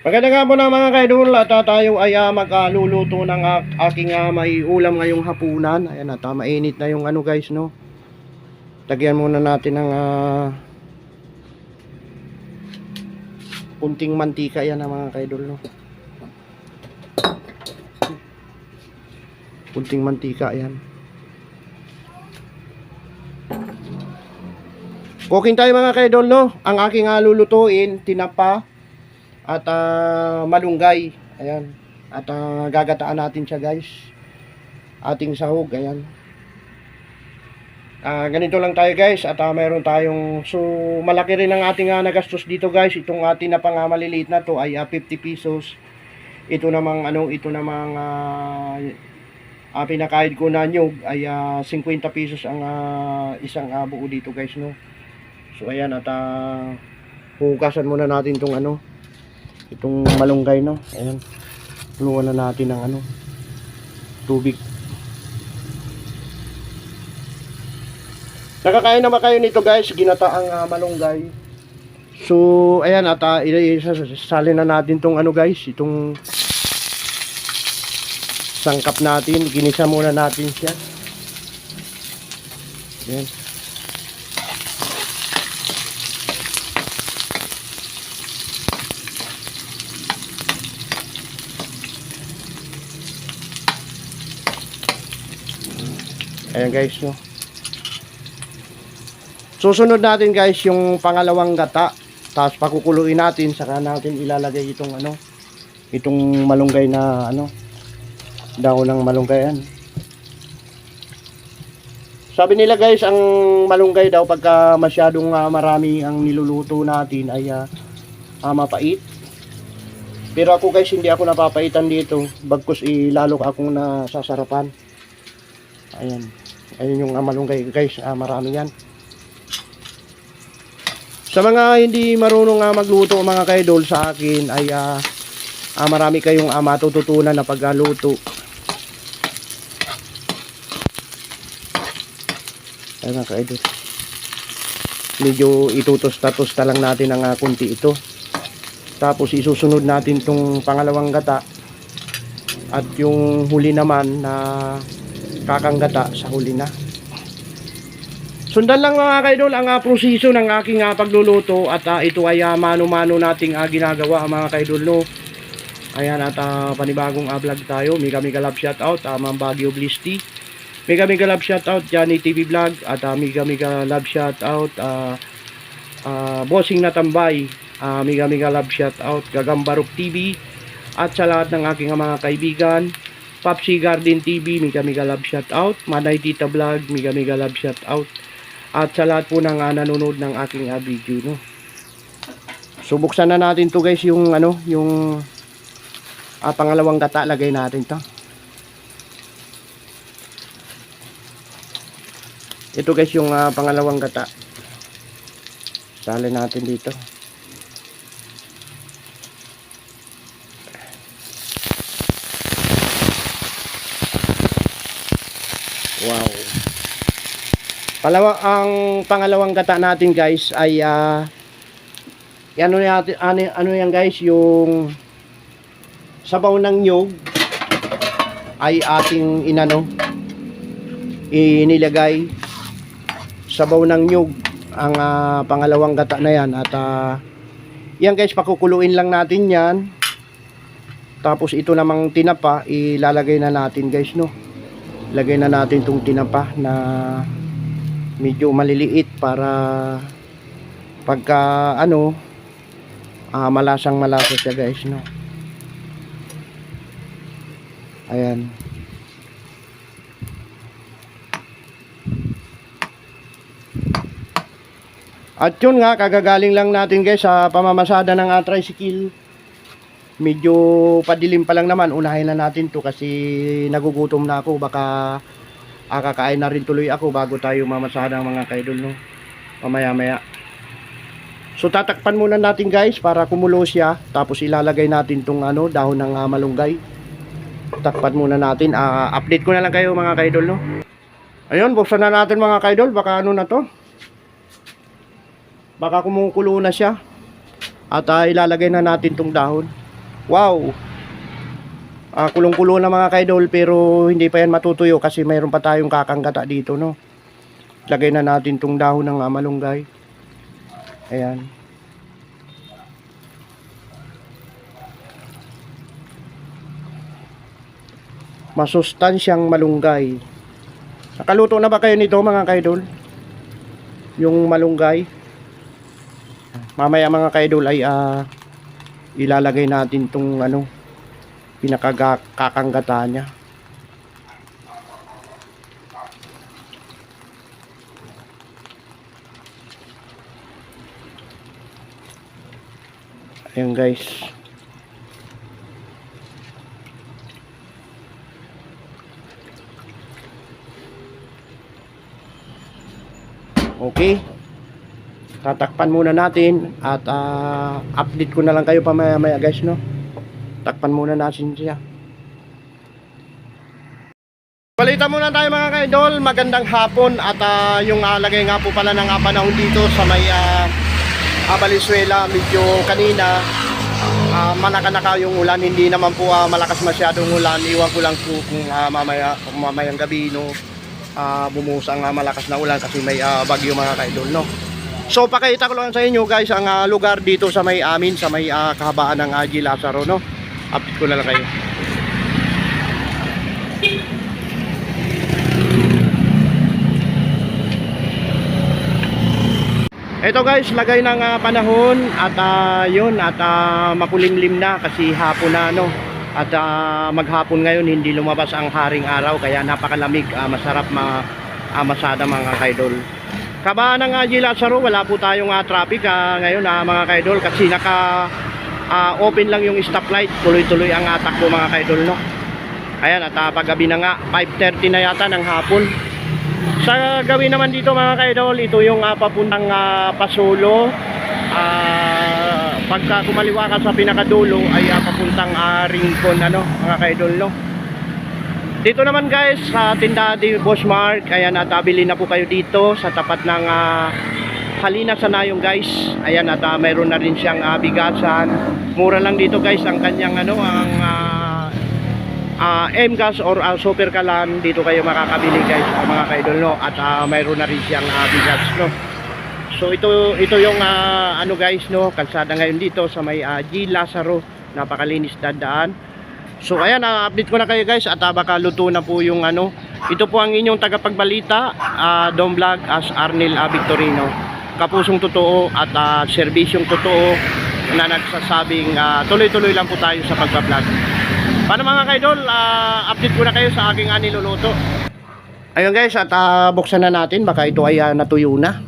Maganda nga po na mga kaidol at ah, tayo ay ah, magluluto ng ah, aking ah, may ulam ngayong hapunan. Ayan at ah, mainit na yung ano guys no. Lagyan muna natin ng ah, kunting mantika yan mga kaidol no. Kunting mantika yan. Cooking tayo mga kaidol no. Ang aking ah, lulutuin, tinapa at ah, malunggay. Ayan. At ah, gagataan natin siya guys. Ating sahog. Ayan. Ah, ganito lang tayo guys. At ah, mayroon tayong... So, malaki rin ang ating ah, nagastos dito guys. Itong ating na pang ah, maliliit na to ay ah, 50 pesos. Ito namang ano, ito namang ah, ah, pinakain ko na nyug ay ah, 50 pesos ang ah, isang ah, buo dito guys no. So ayan at ah, hugasan muna natin tong ano itong malunggay no. Ayan. Luwan na natin ng ano tubig. Nakakain naman kayo nito guys, ginataang ah, malunggay. So ayan at uh, isasali na natin tong ano guys, itong sangkap natin, ginisa muna natin siya. Ayan. Ayan guys, no. Susunod natin guys yung pangalawang gata. Tapos pakukuluin natin, saka natin ilalagay itong ano, itong malunggay na ano, daon ng malunggay yan. Sabi nila guys, ang malunggay daw pagka masyadong ah, marami ang niluluto natin ay ah, ah, mapait. Pero ako guys, hindi ako napapaitan dito. Bagkus ilalo akong nasasarapan. Ayan. Ayun yung ah, malunggay guys, ah, marami yan. Sa mga hindi marunong nga magluto mga kaidol sa akin ay ah, ah, marami kayong ah, matututunan na pagluto. Ayan mga kaidol. Medyo itutos-tatos lang natin ng ah, kunti ito. Tapos isusunod natin tong pangalawang gata. At yung huli naman na kakanggata sa huli na. Sundan lang mga kaidol ang uh, proseso ng aking uh, pagluluto at uh, ito ay uh, mano-mano nating uh, ginagawa mga kaidol no. Ayan at uh, panibagong uh, vlog tayo. Mega mega love shout out uh, Ma'am Baguio Bliss Tea. Mega mega love shout out Johnny TV Vlog at uh, mega mega love shout out uh, uh, Bossing Natambay. Uh, mega mega love shout out Gagambarok TV at sa lahat ng aking mga kaibigan Popsi Garden TV, mega mega love shout out. Manay Tita Vlog, mega mega love shout out. At sa lahat po ng uh, nanonood ng aking uh, video, no. So na natin to guys yung ano, yung uh, pangalawang gata lagay natin to. Ito guys yung uh, pangalawang gata. Sali natin dito. Palawa, ang pangalawang gata natin guys ay ah ano natin ano, ano yan guys yung sabaw ng nyog ay ating inano inilagay. Sabaw ng nyog ang ah, pangalawang gata na yan at ah, yan guys pakukuluin lang natin yan. Tapos ito namang tinapa ilalagay na natin guys no? Lagay na natin tong tinapa na medyo maliliit para pagka ano ah, malasang malasa siya guys no? Ayan. At yun nga kagagaling lang natin guys sa pamamasada ng uh, tricycle. Medyo padilim pa lang naman. Unahin na natin to kasi nagugutom na ako. Baka ah, kakain na rin tuloy ako bago tayo mamasada mga kaidol no? Mamaya maya so tatakpan muna natin guys para kumulo siya. Tapos ilalagay natin tong ano dahon ng ah, malunggay. Takpan muna natin. Ah, update ko na lang kayo mga kaidol no? Ayun buksan na natin mga kaidol. Baka ano na to? Baka kumukulo na siya. At ah, ilalagay na natin tong dahon. Wow! Ah, kulong-kulo na mga kaidol pero hindi pa yan matutuyo kasi mayroon pa tayong kakanggata dito, no? Lagay na natin tong dahon ng ah, malunggay. Ayan. Masustansyang malunggay. Nakaluto na ba kayo nito mga kaidol? Yung malunggay. Mamaya mga kaidol ay ah, ilalagay natin tong ano pinakakakanggata niya. Ayan guys. Okay. Tatakpan muna natin at ah, update ko na lang kayo pamaya-maya guys no. Takpan muna natin siya. Balita muna tayo mga kaidol, magandang hapon at ah, yung alagay nga po pala ng panahon dito sa may ah, Valenzuela, medyo kanina ah, manaka-naka yung ulan, hindi naman po ah, malakas masyadong ulan, iwan ko lang po kung ah, mamaya, kung mamayang gabi no, ah, bumuhos ang ah, malakas na ulan kasi may ah, bagyo mga kaidol no. So pakita ko lang sa inyo guys ang ah, lugar dito sa may amin, sa may ah, kahabaan ng Agi Lazaro no. Update ko na lang kayo. Ito guys, lagay ng ah, panahon at ah, yun at ah, makulimlim na kasi hapon na no. At ah, maghapon ngayon hindi lumabas ang haring araw kaya napakalamig, ah, masarap ma amasada mga kaidol. Kabaan ng uh, Lazaro, wala po tayong ah, traffic ah, ngayon ah, mga kaidol kasi naka ah, open lang yung stoplight, tuloy-tuloy ang atak ko mga kaidol no. Ayan at uh, paggabi na nga, 5.30 na yata ng hapon. Sa gawin naman dito mga kaidol, ito yung uh, papuntang ah, Pasolo. Ah, pagka kumaliwa ka sa pinakadulo ay ah, papuntang uh, Rincon ano, mga kaidol no. Dito naman guys sa tindahan di Boss Mark, ayan at bili na po kayo dito sa tapat ng uh, Halina Sanayong guys. Ayan at ah, mayroon na rin siyang ah, bigasan. Mura lang dito guys ang kanyang ano ang ah, ah, M-gas or ah, super kalan. Dito kayo makakabili guys ah, mga kaidol no? At ah, mayroon na rin siyang ah, bigas no? So ito ito yung ah, ano guys no? Kalsada ngayon dito sa may ah, G Lazaro. Napakalinis na daan so ayan ah, update ko na kayo guys. At ah, baka luto na po yung ano. Ito po ang inyong tagapagbalita ah, Dom Vlog as Arnel ah, Victorino kapusong totoo at ah, serbisyong totoo na nagsasabing ah, tuloy-tuloy lang po tayo sa pagbablog Paano mga kaidol, ah, update ko na kayo sa aking ah, niluluto. Ayun guys, at ah, buksan na natin, baka ito ay ah, natuyo na.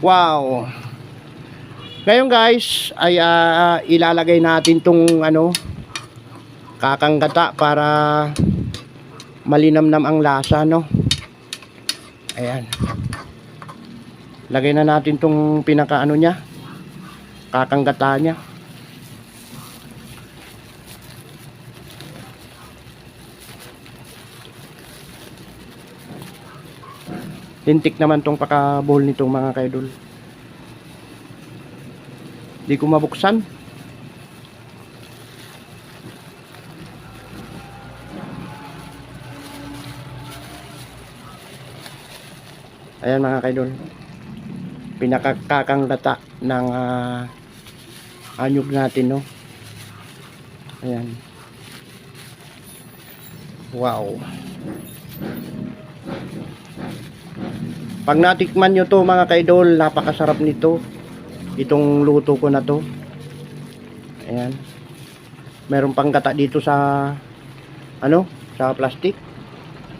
Wow. Ngayon guys, ay ah, ilalagay natin tong ano, kakanggata para malinamnam ang lasa, no? Ayan. Lagay na natin tong pinaka ano niya, kakanggata niya. Lintik naman tong pakabol nitong mga kaidol. Di ko mabuksan. Ayan mga kaidol. Pinakakakang data ng ah, anyog natin no. Ayan. Wow. Pag natikman nyo to mga kaidol, napakasarap nito. Itong luto ko na to. Ayan. Meron pang gata dito sa ano, sa plastic.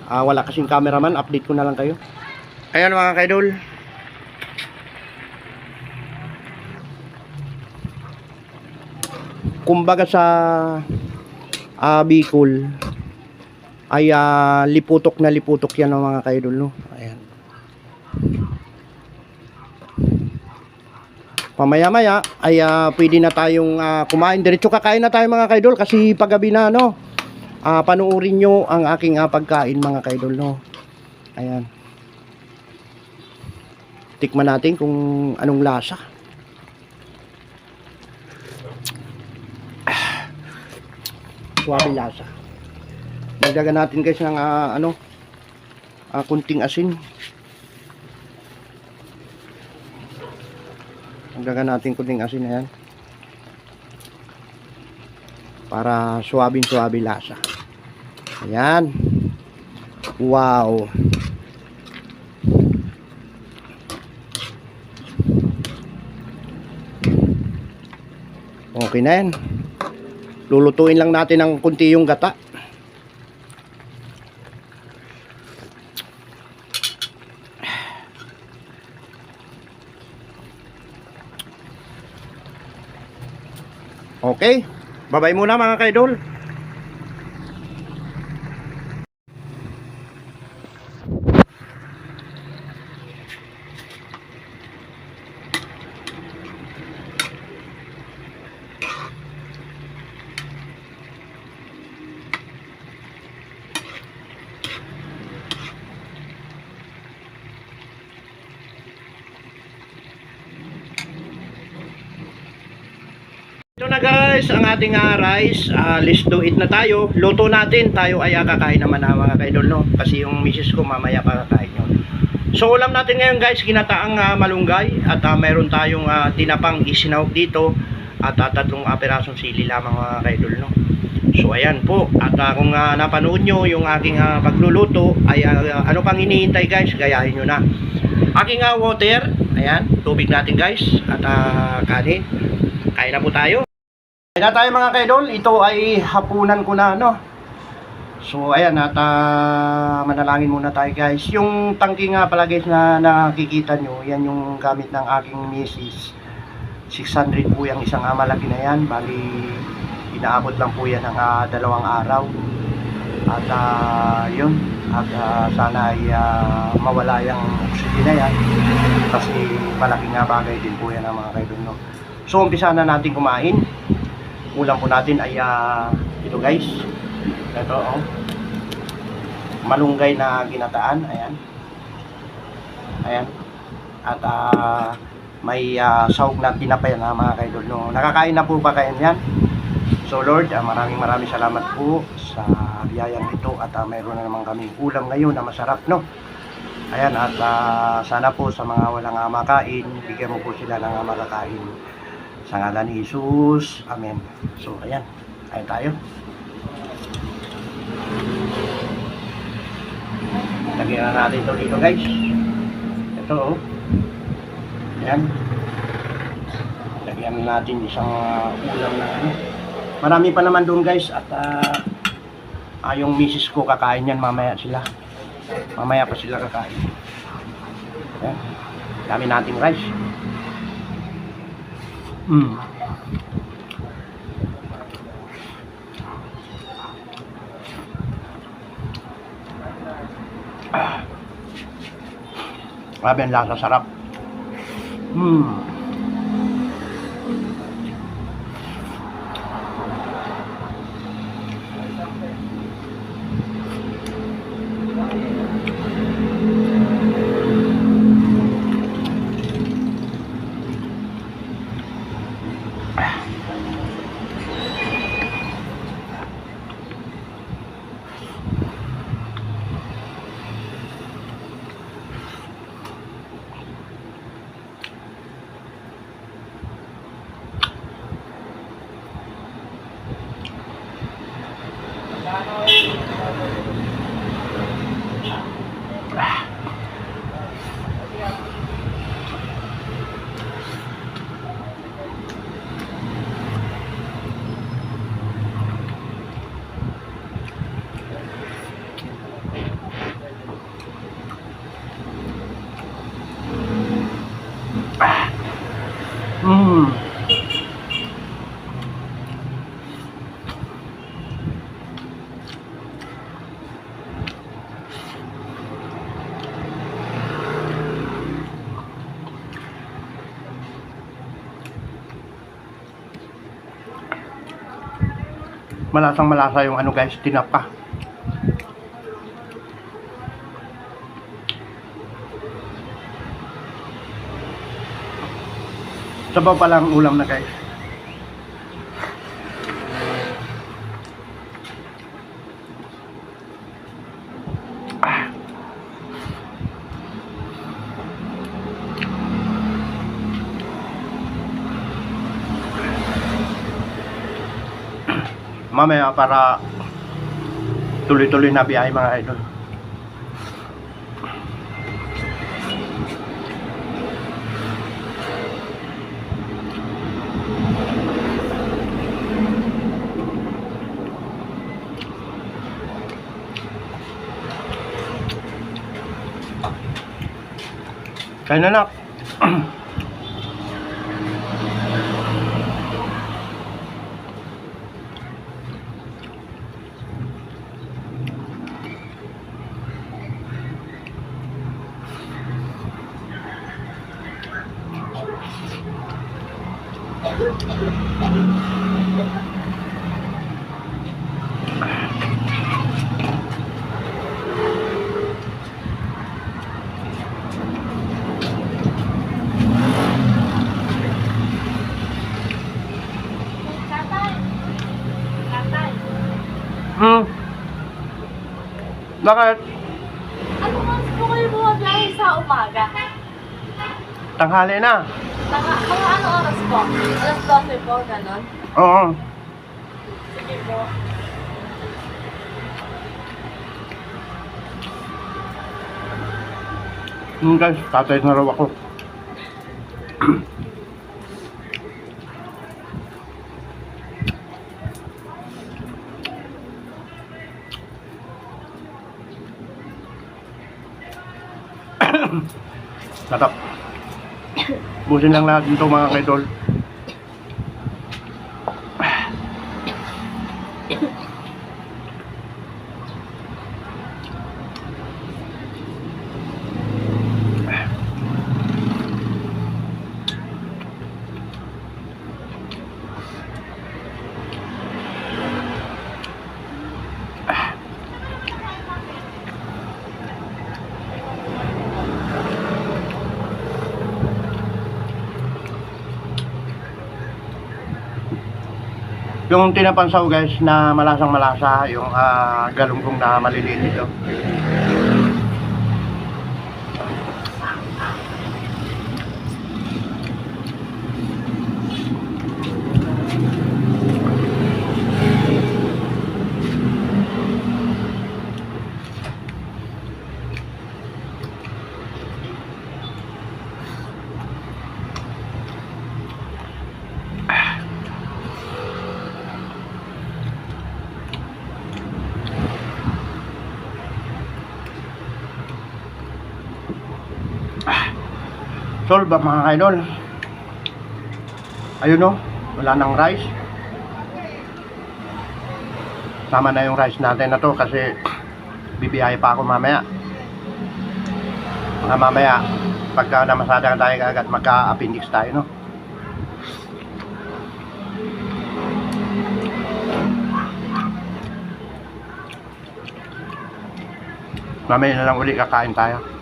Ah, wala kasing cameraman, update ko na lang kayo. Ayan mga kaidol. Kumbaga sa ah, Bicol ay ah, liputok na liputok yan ng mga kaidol no. Ayan. Pamaya-maya ay ah, pwede na tayong ah, kumain. Diretso kakain na tayo mga kaidol kasi paggabi na no. Ah, panuorin nyo ang aking ah, pagkain mga kaidol no. Ayan. Tikman natin kung anong lasa. Swabe lasa. Dagdagan natin guys ng ah, ano, ah, kunting asin. Dagdagan natin kunting asin na yan. Para suwabing-suwabe lasa. Ayan. Wow. Okay na yan. Lulutuin lang natin ng kunti yung gata. Okay. Babay muna mga kaidol. Na guys, ang ating ah, rice. Ah, let's do it na tayo. Luto natin. Tayo ay ah, kakain naman na mga kaidol no. Kasi yung misis ko mamaya pa kakain yun. So ulam natin ngayon guys, ginataang ah, malunggay. At ah, mayroon tayong ah, tinapang isinawag dito. At ah, tatlong perasong sili lamang mga kaidol no. So ayan po. At ah, kung ah, napanood nyo yung aking ah, pagluluto, ay ah, ano pang hinihintay guys, gayahin nyo na. Aking ah, water, ayan, tubig natin guys. At ah, kanin. Kain na po tayo. Kain na tayo mga kaidol. Ito ay hapunan ko na no. So ayan at ah, manalangin muna tayo guys. Yung tangki nga pala guys na nakikita nyo, yan yung gamit ng aking misis. 600 po yung isang ah, malaki na yan. Bali, inaabot lang po yan ng ah, dalawang araw. At ah, yun, at ah, sana ay ah, mawala yung oxygen na yan. Kasi malaki nga bagay din po yan mga kaidol no. So umpisa na natin kumain. Ulam po natin ay ah, ito guys. Ito oh. Malunggay na ginataan, ayan. Ayan. At ah, may ah, sahog na tinapay na mga kaidol no. Nakakain na po ba kayo niyan? So Lord, ah, maraming maraming salamat po sa biyayang ito at ah, mayroon na naman kami ulam ngayon na masarap no. Ayan at ah, sana po sa mga walang ah, makain, bigyan mo po sila ng ah, makakain. Sa ngalan ni Jesus. Amen. So ayan, ayan tayo. Lagyan na natin ito dito guys. Ito oh. Ayan. Lagyan natin isang ulam na ano. Marami pa naman doon guys at ah, ah, yung misis ko kakain yan mamaya sila. Mamaya pa sila kakain. Ayan. Dami nating rice. Mm. Ah. Grabe ang lasa, sarap. Mm. Malasang malasa yung ano guys, tinapa. Sabaw pa lang ulam na guys. Mamaya para tuloy-tuloy na biyahe mga idol. Kaya na. Hmm. Bakit? Ano oras po kayo bumabiyahe sa umaga? Tanghali na. Naka, mga ano oras po? Alas 12 po, ganon. Oo. Sige po. Hmm guys, tatay na raw ako. Natap. Busin lang natin ito mga kaidol. Yung tinapansaw guys na malasang malasa, yung ah, galunggong na maliliit ito. Solve ba mga idol? Ayun no, wala nang rice. Tama na yung rice natin na to kasi bibiyahe pa ako mamaya. Mga mamaya, pagka namasada tayo agad magka-appendix tayo no. Mamaya na lang uli kakain tayo.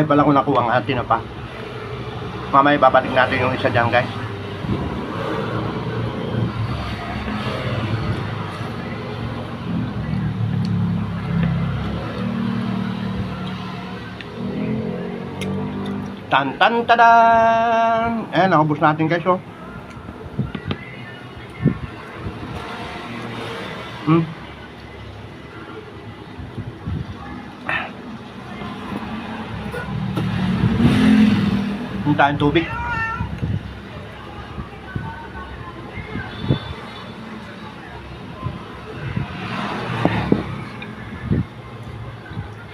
Dahil pala ko nakuha ang atin na pa. Mamaya babalik natin yung isa dyan guys. Tan tan tadan! Ayan, nakubos natin guys oh. Hmm. Yung tayong tubig.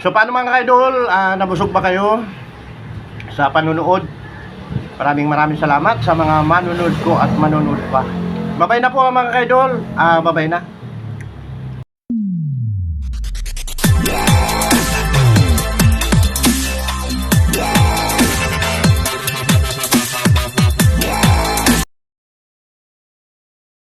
So paano mga ka-idol, Ah, nabusog ba kayo sa panunood? Maraming maraming salamat sa mga manonood ko at manonood pa. Babay na po mga kaidol. Ah, babay na.